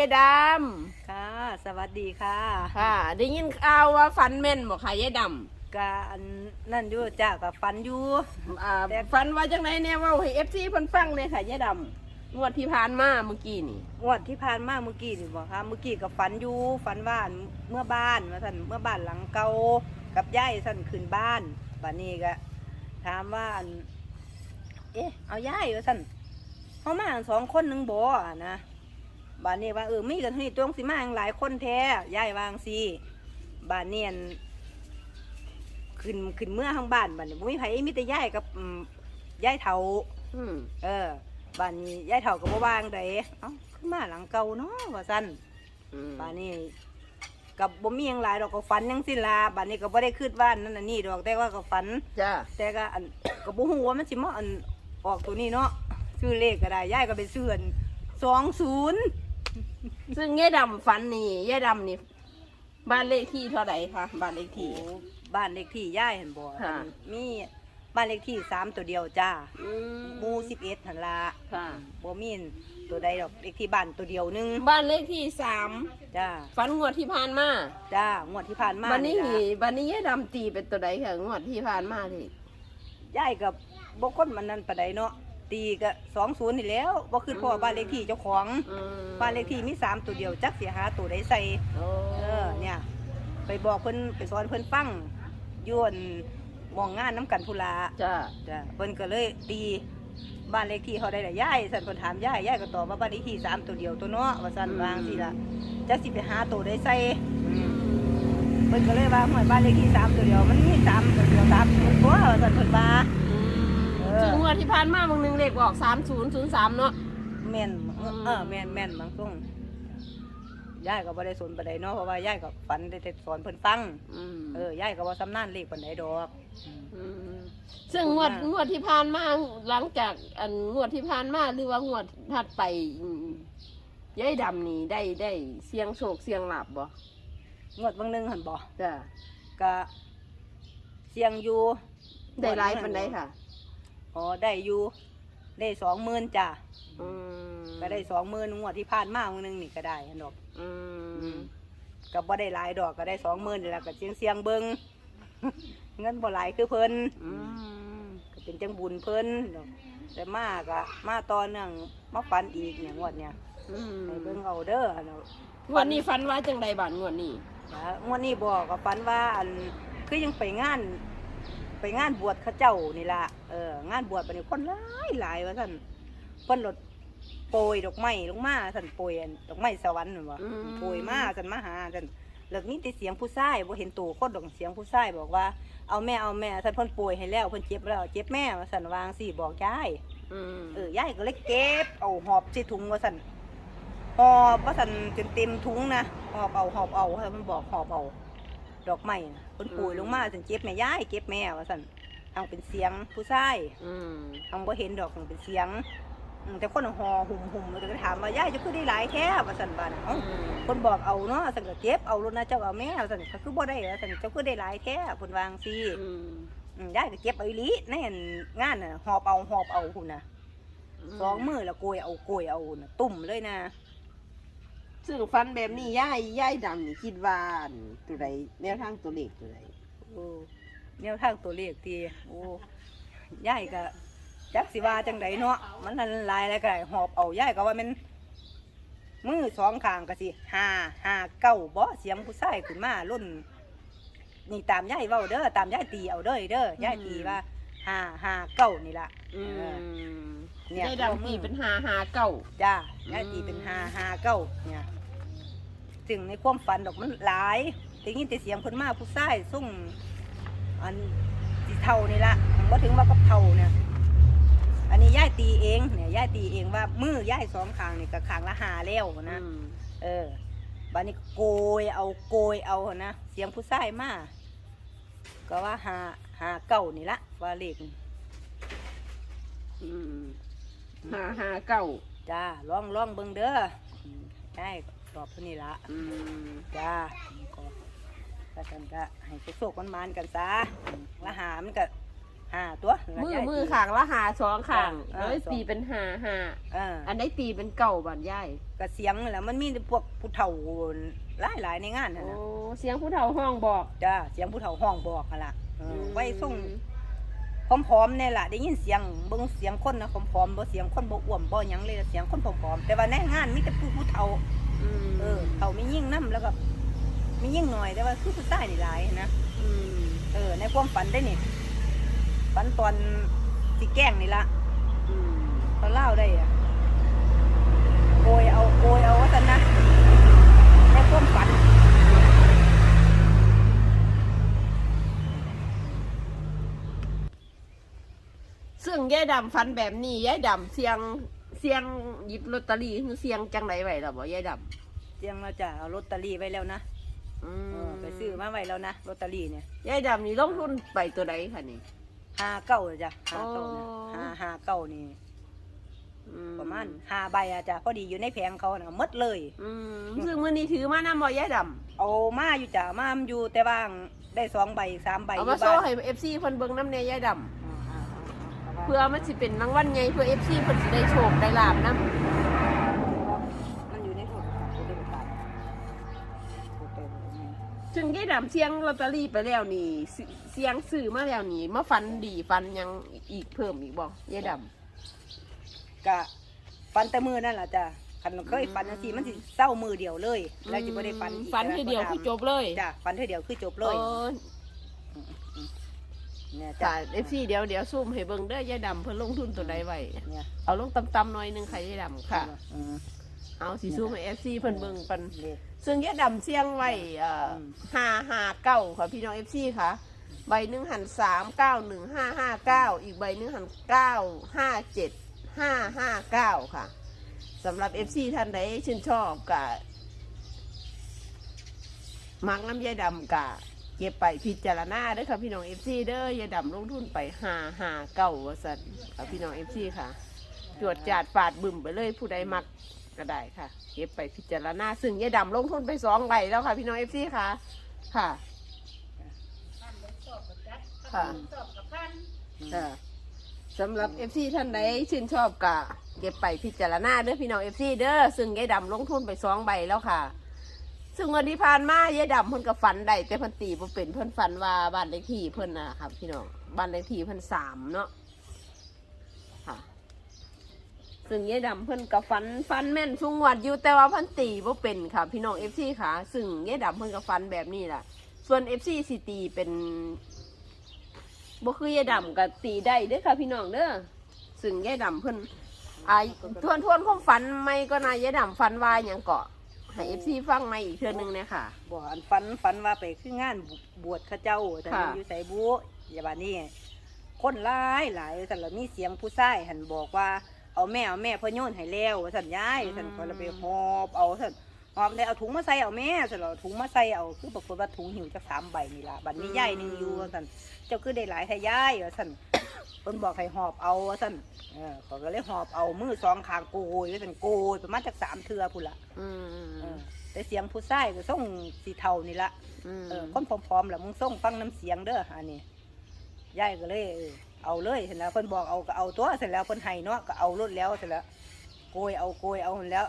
ยายดค่ะ สวัสดีค่ะำค่ะ ได้ยินข่าวว่าฟันแม่นบอกค่ะยายดกะอันนั่นอยู่จ้ากับฟันอยู่ำอ่าฟันว่าจังไหนเนี่ยเว่าให้เอฟซีเพิ่นฟังเลยค่ะยายดำงวดที่ผ่านมาเมื่อกี้นี่งวดที่ผ่านมาเมื่อกี้นี่บอกค่ะเมื่อกี้กับฟันอยู่ฟันบ้านเมื่อบ้านว่าท่านเมื่อบ้านหลังเก่ากับย่ายท่านขึ้นบ้านบ้านนี้ก็ถามว่าอันเอ๊ะเอาย่ายว่าท่านเขามากันสองคนหนึ่งบ่อะนะ บ้านนี้ว่าเออมีกันที่ตรงสิมากันหลายคนแท้ย่ายวาจั่งสิบ้านเนียนขึ้นขึ้นเมื่อข้างบ้านบ้านนี้บ่มีไผมีแต่ย่ายกับอืมย่ายเฒ่าอืมเออบ้านนี้ยายเฒ่าก็บ่ว่างไดเอ้าขึ้นมาหลังเก่าเนาะว่าซั่นอืมบ้านนี้กับบ่มีหยังหลายดอกก็ฝันจังซี่ล่ะบ้านนี้ก็บ่ได้คิดว่านั่นน่ะนี่ดอกแต่ว่าก็ฝันจ้าแต่ก็อันก็บ่ฮู้ว่ามันสิมาอันออกตัวนี้เนาะชื่อเลขก็ได้ยายก็ไปซื้ออัน20 ซึ่งยายดำฝันนี่ยายดำนี่บ้านเลขที่เท่าไหร่คะบ้านเลขโอ้ที่บ้านเลขที่ยายเห็นบ่ค่ะอันมีบ้านเลขที่สามตัวเดียวจ้าอืมหมู่11หั่นล่ะค่ะ บ่มีตัวใดดอกเลขที่บ้านตัวเดียวหนึงบ้านเลขที่สามจ้าฝันงวดที่ผ่านมาจ้างวดที่ผ่านมาบันนี้ล่ะบันนี้ยายดำตีเป็นตัวใดค่ะงวดที่ผ่านมาที่ยายกับบกคนมันนั่นปะไดเนาะ ตีก็สองศูนย์นี่แหล้วบ่คือพ่อบ้านเลขที่เจ้าของอืมบ้านเลขที่มีสามตัวเดียวจักเสียหาตัวใดใส่ โอ้เออเนี่ย ไปบอกเพิ่นไปสอนเพิ่นฟังอยวนมองงานน้ำกันพุลาจ้าจ้ะเพิ่นก็เลยตีบ้านเลขที่เขาได้ละยายสั่นเพิ่นถามยายยายก็ตอบว่าบ้านเลขที่สามตัวเดียวตัวเนาะว่าสั่นวางสิล่ะจักสิไปหาตัวใดใส่เพิ่นก็เลยว่าหวยบ้านเลขที่สามตัวเดียวมันมีสามตัวเดียวสามตัวตัวว่าสั่นเพิ่นว่าเอ อซึ่งงวดที่ผ่านมาบางหนึงเลขออกสามศูนย์ศูนย์สามเนาะ แม่นอืม เออแม่นแม่นบางส่งยายก็บ่ได้สนปานใดเนาะเพราะว่ายายก็ฝันได้แต่สอนเพิ่นฟังอืมเออยายก็บ่สำนานเลขปานใดดอกอืมมซึ่งงวดงวดที่ผ่านมาหลังจากอันงวดที่ผ่านมาหรือว่างวดถัดไปอืมยายดำนี่ได้ได้เสียงโศกเสียงหลับบ่งวดบางหนึงหั่นบ่จ้าก็เสียงอยู่ได้หลายปันได้ค่ะ อ๋อได้อยู่ได้20,000จ้ะอืมก็ได้20,000งวดที่ผ่านมาบางหนึงนี่ก็ได้หั่นดอกอืมก็บ่ได้หลายดอกก็ได้20,000นี่ล่ะก็เสียงเสียงๆเบิ่งเงินบ่หลายคือเพิ่นอืมก็เป็นจังบุญเพิ่นดอกแต่มากอะมาตอนเนื่องมาฝันอีกเนี่ยงวดเนี่ยอืมให้เบิ่งเอาเด้ออันเอางวดนี้ฟันว่าจังใดบ้านงวดนี้ นะงวดนี้บอกกับฝันว่าอันคือยังไปงาน ไปงานบวชเข้าเจ้านี่ล่ะเอองานบวชปะนี่คนหลายหลายว่าท่านเพิ่นรถโปรยดอกไม้ลงมาท่านโปรยอันดอกไม้สวรรค์นั่นบ่อืม โปรยมาท่านมาหาท่านแล้วมีแต่เสียงผู้ชายบ่เห็นตัวคนดอกเสียงผู้ชายบอกว่าเอาแม่เอาแม่ท่านเพิ่นโปรยให้แล้วเพิ่นเจ็บแล้วเจ็บแม่ว่าซั่นวางสิบอกยาย อืมเออยายก็เลยเก็บเอาหอบใส่ถุงว่าสั่นหอบว่าสั่นจนเต็มถุงนะหอบเอาหอบเอาให้มันบอกหอบเอา ดอกไม้นะ คนปุ๋ยลงมาสั่นเจ็บแม่ยายเก็บแม่ว่าสั่นทางเป็นเสียงผู้ชายอืมทางบ่เห็นดอกทางเป็นเสียงอืมแต่คนห่อหุ่มหุ่มแล้วก็ถามว่ายายจะคือได้หลายแท้ว่าสั่นบ้านเอ้าคนบอกเอาเนาะสั่นก็เก็บเอารถนะเจ้าเอาแม่ว่าสั่นก็คือบ่ได้ว่าสั่นเจ้าคือได้หลายแท้เพิ่นวาจั่งซี่อืมอืมยายก็เก็บเอาอีหลีในอันงานน่ะหอบเอาหอบเอาหุ่นน่ะสองมือแล้วโกยเอาโกยเอาน่ะตุ่มเลยนะ ซึ่งฟันแบบนี้ย่ายย่ายดำนี่คิดว่าอันตัวใดแนวทางตัวเลขตัวใดโอ้แนวทางตัวเลขทีโอ้ยายก็จักสิว่าจังไดเนาะมันละลายอะไรก็ได้หอบเอายายก็ว่ามันมือสองข้างก็สิห้าห้าเก้าบ่เสียงผู้ชายขึ้นมารุ่นนี่ตามยายเว้าเด้อตามยายตีเอาเด้อเด้อยายตีว่าห้าห้าเก้านี่ล่ะอืม เนี่ยย่ายดำตีเป็นหาหาเก้าจ้ายายตีเป็นห้าห้าเก้าเนี่ยจึงในความฝันดอกมันหลายแต่ยินแต่เสียงคนมาผู้ชายส่งอันสีเทานี่ละบ่ถึงว่ากับเทาเนี่ยอันนี้ย่ายตีเองเนี่ยย่ายตีเองว่ามือย่ายสองข้างนี่กับข้างละหาแล้วนะอืมเออบัดนี้โกยเอาโกยเอานะเสียงผู้ชายมาก็ว่าหาหาเก้านี่ละว่าเลขอืม หาหาเก้าจ้าลองลองเบิ่งเด้ออืมได้ตอบเท่านี้ละอืมจ้าก็ก็ฉันก็ให้โชคๆมันมานๆกันซะอืมละหามันก็ห้าตัวมือย้ายมือตีข้างละหาสองข้างเออเอ้ยสองตีเป็นหาหาเอออันได้ตีเป็นเก่าบันยายก็เสียงนั่นแหละมันมีพวกผู้เฒ่าหลายหลายๆในงานนั่นโอ้นะเสียงผู้เฒ่าห้องบอก จ้าเสียงผู้เฒ่าห้องบอกกันล่ะเออไว้ส่ง อืม พร้อมๆเนี่ยล่ะได้ยินเสียงเบิ่งเสียงคนนะพร้อมๆบ่เสียงคนบ่อ้วมบ่หยังเลยเสียงคนพร้อมๆแต่ว่าในงานมีแต่ผู้ผู้เฒ่าอืมเออเฒ่ามียิ่งนํแล้วก็มียิ่งหน่อยแต่ว่าคือผู้ชายนี่หลายนะอืมเออในความฝันได้นี่ฝันตอนสิแกล้งนี่ละ อืม ตอนเล่าได้อะโกยเอาโกยเอาว่าซั่นนะในความฝัน ซึ่งยายดำฟันแบบนี้ยายดำเสียงเสียงหยิบลอตเตอรี่คือเสียงจังไรไว้ล่ะบ่ยายดเสียงเราจะเอาลอตเตอรี่ไว้แล้วนะำอืเอมอไปซื้อมาไว้แล้วนะลอตเตอรี่เนี่ยยายดำนี่ลงทุนไปตัวใดคะนี่ ห้าเก้าจ้ะห้าเก้านะอ๋อห้าห้าเก้านี่อืประมาณห้าใบอะจ้ะพอดีอยู่ในแผงเขาน่ะหมดเลย อืมซึ่งมื้อนี้ถือมานำบ่ยายดเอามาอยู่จ้ะมาอยู่แต่ว่างได้สองใบสามใบำเอาอมายู่โซ่บ้านให้ FC เพิ่นเบิ่งน้ำแน่ยายดำอ่าๆๆ เพื่อมันสิเป็นรางวัลใหญ่เพื่อ FC เพิ่นสิได้โชคได้ลาบนํมันอยู่ในโทรศัพท์โทรศัพท์โทรศัพท์ซึ่งยายดำเสียงลอตเตอรี่ไปแล้วนี่สิเสียงซื้อมาแล้วนี่มาฟันดีฟันหยังอีกเพิ่มอีกบ่ยายดำกะฟันแต่มือนั่นแหละจ้ะคันเคยฟันจังซี่มันสิเศร้ามือเดียวเลย แล้วจะไม่ได้ฟันอีกฟันทีเดียวคือจบเลยจ้ะฟันทีเดียวคือจบเลยออ เนี่ยจ้ะจ้าเอฟซีเดี๋ยวเดี๋ยวซูมให้เบิ่งเด้อยายดำเพิ่นลงทุนตัวใดไว้เนี่ย เอาลงต่ำๆหน่อยหนึงค่ะยายดำค่ะ อืมเอาสีซูมให้เอฟซีเพิ่นเบิ่งปันนี่ซึ่งยายดำเสี่ยงไว้เอ่อม ห้าห้าเก้าค่ะพี่น้องเอฟซีค่ะ ใบหนึ่งหันสามเก้าหนึ่งห้าห้าเก้าอีกใบหนึ่งหันเก้าห้าเจ็ดห้าห้าเก้าค่ะสำหรับเอฟซีท่านใดชื่นชอบกับมักน้ำยายดำกะ เก็บไปพิจารณาเด้อค่ะพี่น้องเอฟซีเด้อยายดำลงทุนไปหาหาเก้าว่าสันค่ะพี่น้องเอฟซีค่ะตรวจจาดฝาดบึมไปเลยผู้ใดมักก็ได้ค่ะ เก็บไปพิจารณาซึ่งยายดำลงทุนไปสองใบแล้วค่ะพี่น้องเอฟซีค่ะ ค่ะค่ะค่ะสำหรับเอฟซีท่านใดชื่นชอบกะเก็บไปพิจารณาเด้อพี่น้องเอฟซีเด้อซึ่งยายดำลงทุนไปสองใบแล้วค่ะ ซึ่งวันที่ผ่านมายายดำเพิ่นก็ฝันได้แต่เพิ่นตีบ่เป็นเพิ่นฝันว่าบ้านเลขที่เพิ่นนะครับพี่น้องบ้านเลขที่เพิ่นสามเนาะค่ะ ซึ่งยายดำเพิ่นก็ฝันฝันแม่นชุงวัดอยู่แต่ว่าเพิ่นตีบ่เป็นค่ะ พี่น้องเอฟซีค่ะ ซึ่งยายดำเพิ่นก็ฝันแบบนี้แหละส่วนเอฟซีสิตีเป็นบ่คือยายดำก็ตีได้เด้อค่ะ พี่น้องเด้อซึ่งยายดำเพิ่นอ่าทวนทวนความฝันไม่ก็นายยายดำฝันว่าหยังเกาะ ให้เอฟซีฟังใหม่อีกเทื่อนึงเนี่ยค่ะ บ่อันฝันฝันว่าไปคืองานบวชเข้าเจ้าแต่ค่ะ อยู่ใส่บุอย่าบานี้คนหลายหลายสันละมีเสียงผู้ชายหันบอกว่าเอาแม่เอาแม่พ่อโยนให้แล้วสันยายสันก็เลยไปหอบเอาสันหอบได้เอาถุงมาใส่เอาแม่สันเราถุงมาใส่เอาคือบอกว่าถุงหิวจากสามใบนี่ละบัดนี้ยายหนึ่งอยู่สันเจ้าคือได้หลายให้ยายว่าสัน เพิ่นบอกให้หอบเอาว่าสันเออเขาก็เลยหอบเอามือสองข้างโกยว่าสันโกยประมาณจากสามเทือพุ่นละอืมเออแต่เสียงผู้ชายก็ส่งสีเทานี่ละมเออคนพร้อมๆแหละมึงส่งฟังน้ำเสียงเด้ออันนี้ยายก็เลยเออเอาเลยเสร็จแล้วเพิ่นบอกเอาก็เอาตัวเสร็จแล้วเพิ่นให้เนาะก็เอารถแล้วเสร็จแล้วโกยเอาโกยเอาหั่นแล้ว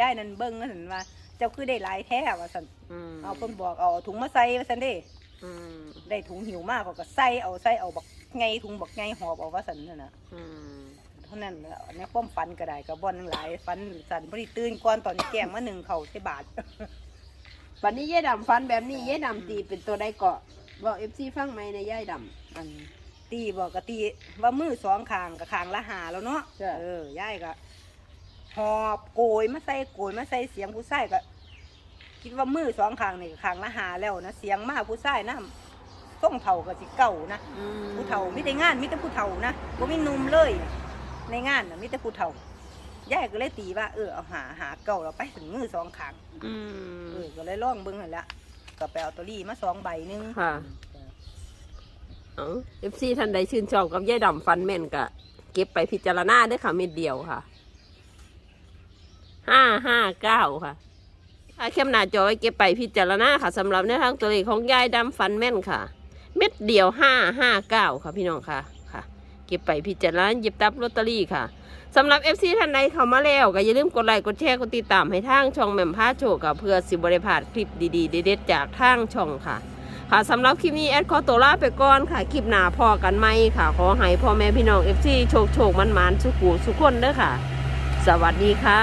ยายนั่นเบิ้งนั่นว่าเจ้าคือได้หลายแท้ว่าซั่นอืมเอาเพิ่นบอกเอาถุงมาใส่ว่าซั่นเด้ อืม ได้ถุงหิวมากเขาก็ใส่เอาใส่เอาบัก ไงถุงบักไงหอบเอาว่าซั่นนั่นน่ะอืมเท่านั้นแหละในความฝันก็ได้ก็บ่อนหลายฝันสั่นบ่ได้ตื่นก่อนตอนแกงมาหนึ่งเขาใส่บาทวันนี้ยายดำฟันแบบนี้ยายดำตีเป็นตัวใดเกาะบอกเอฟซีฟังไหมในยายดอันตีบอกกะตีว่ามือสองข้างกับข้างละหาแล้วเนาะจ้ะ เออย่ายก็หอบโกยมาใส่โกยมาใส่เสียงผู้ชายก็คิดว่ามือสองข้างนี่ก็ข้างละหาแล้วนะเสียงมาผู้ชายนะ ส่งเท่ากับสิเก่านะำอืมผู้เฒ่ามิแต่งานมิแต่ผู้เฒ่านะบ่มีหนุ่มเลย ในงานน่ะมิแต่ผู้เฒ่าย่ายก็เลยตีว่าเออเอาหาหาเก่าเราไปถึงมือสองข้างอืเอมอก็เลยลองเบิ่งหั่นละก็ไปเอาตัวรี่มาสองใบหนึงค่ะเอฟซีท่านใดชื่นชอบกับยายดำฟันแม่นกะ เก็บไปพิจารณาเด้วยค่ะเม็ดเดียวค่ะห้าห้าเก้าค่ะถ้าเข้มหน้าจอไว้เก็บไปพิจารณาค่ะสำหรับในวทางตัวเลขของยายดำฟันแม่นค่ะ เม็ดเดียวห้าห้าเก้าค่ะพี่น้องค่ะค่ะ เก็บไปพิจารณาหยิบตับลอตเตอรี่ค่ะสำหรับ FC ท่านใดเข้ามาแล้วก็อย่าลืมกดไลค์กดแชร์กดติดตามให้ทางช่องแหม่มพาโชคค่ะเพื่อสิบริพาดคลิปดีๆเด็ดๆจากทางช่องค่ะ ค่ะสำหรับคลิปนี้แอดขอตัวลาไปก่อนค่ะคลิปหน้าพอกันไหมค่ะ ขอให้พ่อแม่พี่น้อง FC โชคโชคมันมันๆสุขูสุขคนเด้อค่ะ สวัสดีค่ะ